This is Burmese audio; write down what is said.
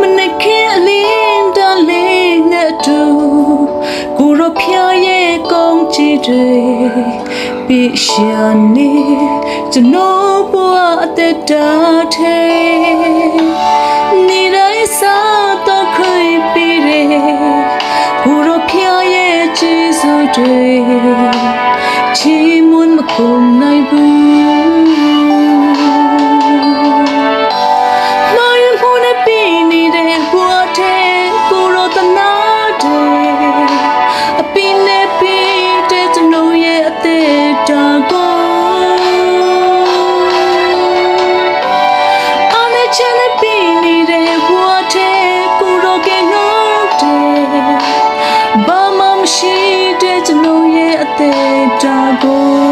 မနက်ခင်းအလင်းတလေးနဲ့အတူကိုရဖျားရဲ့ကောင်းချီတွေပြရှာနေကျွန်တော်ဘဝအသက်တာထဲ တွေချီးမွမ်းမကုန်နိုင်ဘူးမိုင်းဖုန်နဲ့ပြီးနေတဲ့ဘဝထဲကိုရောတနာတဲ့အပင်းနဲ့ပြီးတဲ့ကျွန်တော်ရဲ့အသက်တာကိုအမေချ i jagor